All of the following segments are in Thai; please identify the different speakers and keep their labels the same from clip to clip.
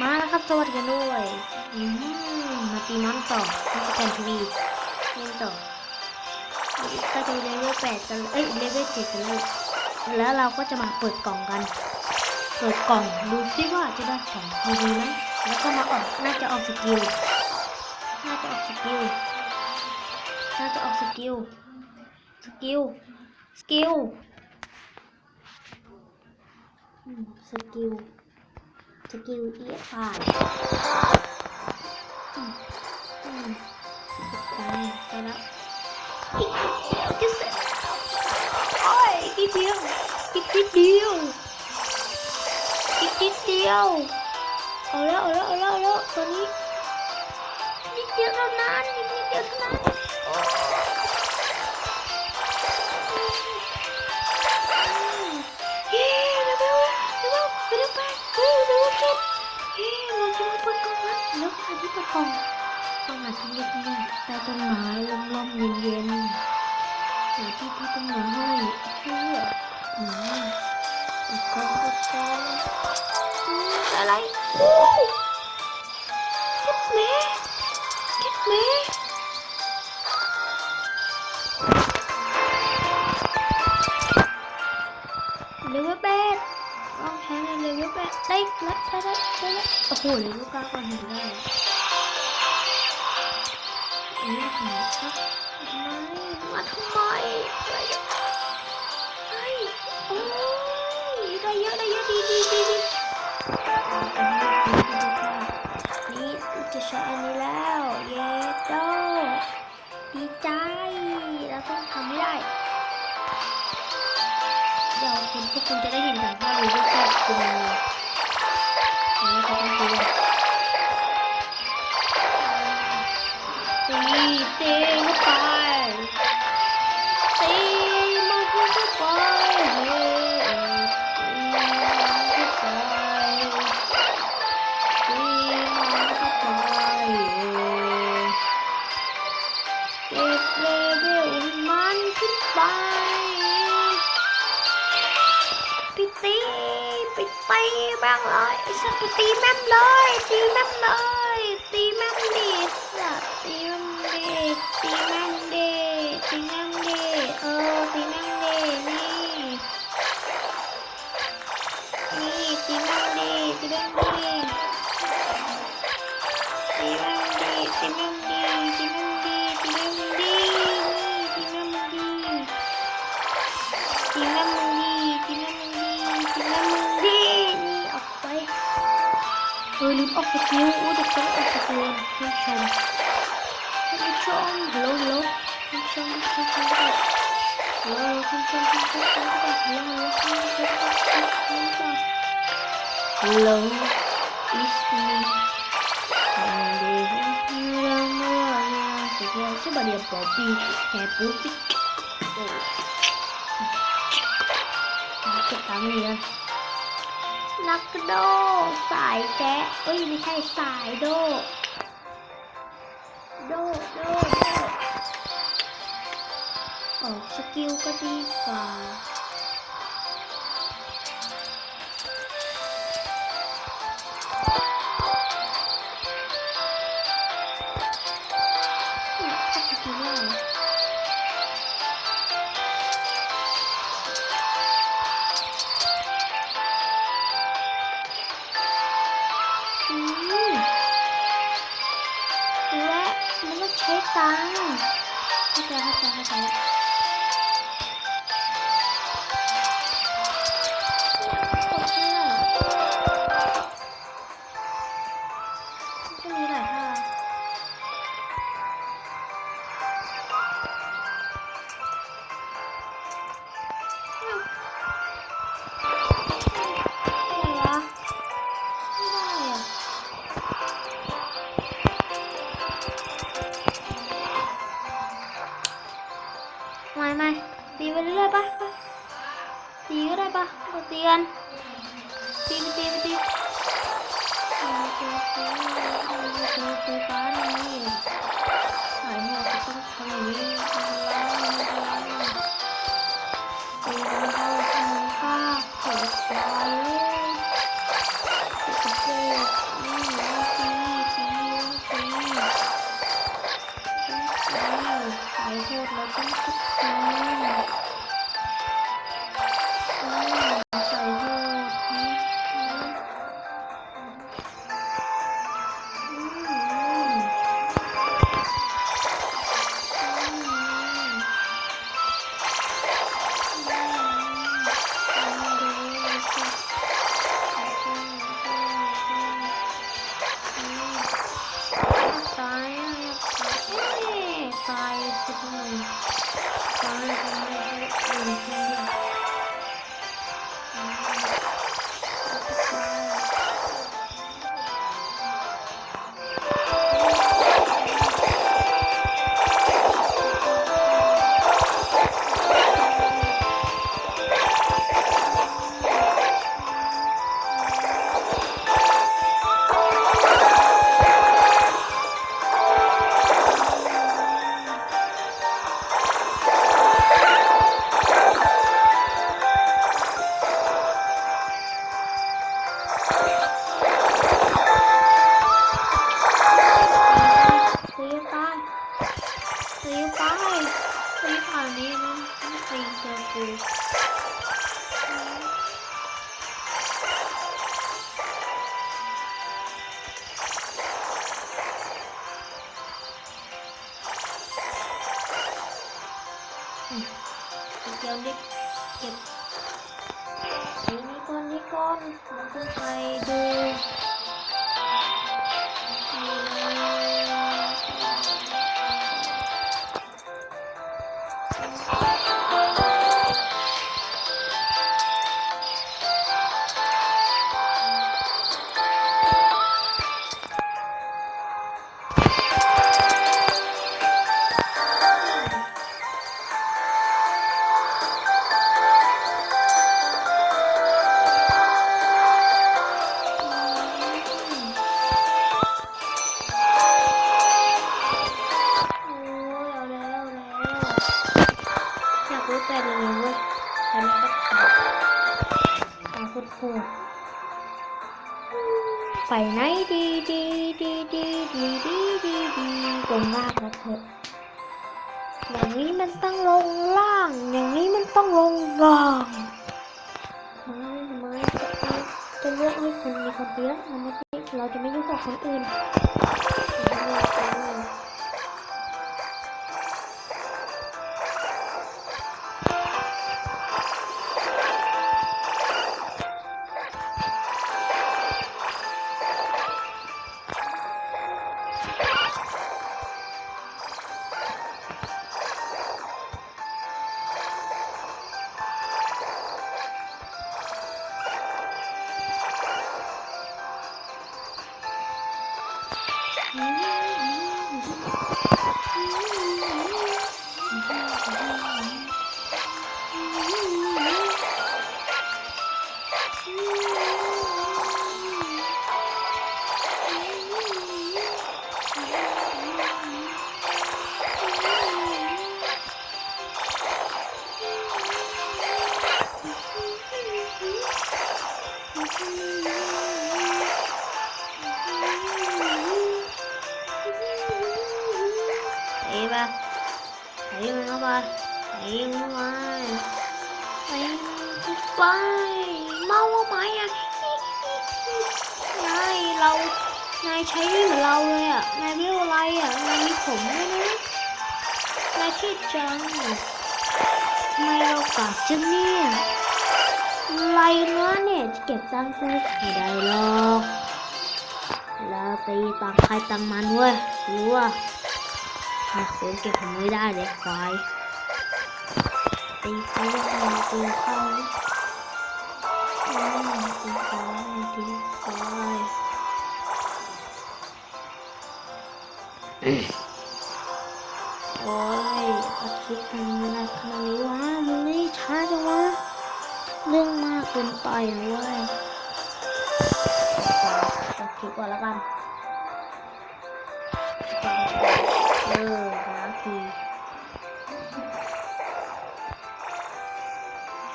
Speaker 1: มาแล้วครับสวัสดีกันด้วยมาตีน้องต่อที่สแกนทีวีเล่นต่อก็จะเลเวลแปดกันเอ้ยเลเวลเจ็ดกันแล้วแล้วเราก็จะมาเปิดกล่องกัน เปิดกล่องดูซิว่าจะได้ของดีไหมแล้วก็มาออกน่าจะออกสกิลน่าจะออกสกิลน่าจะออกสกิลสกิลสกิลสกิล สกิลเอียผ่านอืมอืมไปไปแล้วอีกเดียวจะเสร็จโอ้ยอีกเดียวอีกนิดเดียวอีกนิดเดียวเอาแล้วเอาแล้วเอาแล้วเอาแล้วตอนนี้นิดเดียวเท่านั้นอีกนิดเดียวเท่านั้น ก็บเฮ้ยเราจะมาเปิดกล่องกันแล้วหาที่เปิดกล่องต้องหาที่เงียบๆใต้ต้นไม้ลมๆเย็นๆหาที่พักต้นไม้ให้เพื่ออืมเปิดกล่องเปิดกล่องอะไรเก็บแม่เก็บแม่เลเวลแปด ลองใช้ในเลเวลแปได้แล้วได้ล้ได้ล้วโอ้โหเลเวลเก้าก็เห็นได้ไม่มาทำไมอะไรเนี่ยไอ้โอ้ยได้เยอะได้เยอะดีดีดีดีนี่จะใช้อันนี้ วคุณพวกคุณจะได้เห็นกันว่ารู้ว่าคุณเป็นยังไงนี่เขาต้อง ตีบ้างเลยไอ้สัตว์ไปตีแม่มเลยตีแม่มเลยตีแม่มดิสัตว์ตีแม่มดิตีแม่มดิ นผู้ชมท่านผู้ชมฮัลโหลฮัลโหลท่านผู้ชมท่านผู้ชมฮัลโหล it's me Coba dia Bobby, kayak putih. Oh. เลักโด สายแจ๊ะเอ้ยไม่ใช่สายโด โด โด โด ออกสกิลก็ดีกว่า ใจเไม่ไม่ตีไปเรื่อยปะตีก็ได้ปะก็ตีกันตีไปตีไปตีตีตีตีตีตีฟ้านี่หายหมดต้องทำอย่างนี้ตีกันเข้าตีข้า คือเดี๋ยวเด็กเก็นี่ก่อนนี่ก่อนมันคือใคดู ก็ขาดตาคุดคูไปไหนดีดีดีดีดีดีดีดีลงล่างแล้วเถอะอย่างนี้มันต้องลงล่าง อย่างนี้มันต้องลงล่างไม่ไม่จะจะเลือกให้คนมีคนเดียวเราไม่เราจะไม่ยุ่งกับคนอื่น ไอ้มันเข้าไปไอ้มันเข้าไปไอ้มันเข้าไปเมาว่าไหมอะนายเรานายใช้เหมือนเราเลยอะนายเรียกอะไรอะนายมีผมด้วยนะนายชื่อจังทำไมเรากลับจังเนี่ยอะไรนะเนี่ยจะเก็บตังค์ซื้อไม่ได้หรอกแล้วตีตังใครตังมันเว้ยรู้อะ เดี๋ยวเก็บผมไม่ได้เลยควายตีเขาตีเขาตีเขาตีควายโอ้ยอาทิตย์ทำอะไรขนาดนี้วะมึงนี่ช้าจังวะเรื่องมากเกินไปนะเว้ยตัดคลิปก่อนแล้วกัน เออล้างที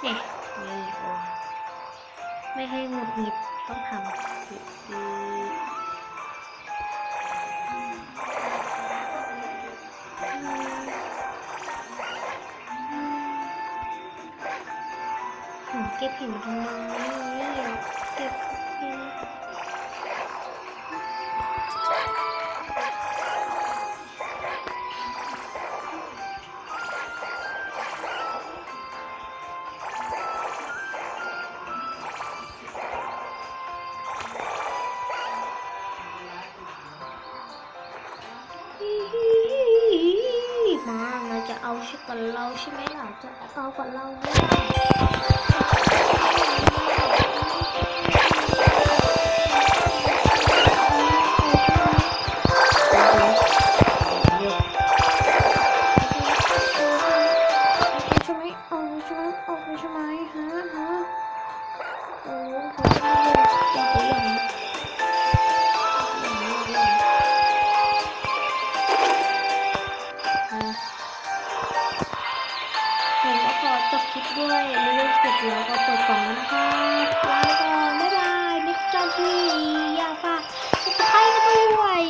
Speaker 1: เนี่ยนี่โอ้ไม่ให้หงุดหงิดต้องทำผิดดีเก็บหินทำไมเก็บ เราจะเอาชิกับเราใช่ไหมล่ะจะเอากับเราเนี่ยใช่ไหมเอาใช่ไหมเอาใช่ไหมฮะฮะโอ้โห ด้วยเรื่องเสร็จแล้วก็เปิดกล่องนะคะแล้วก็บ๊ายบายนิกจอนที่อยากฝากกดไลค์กันด้วย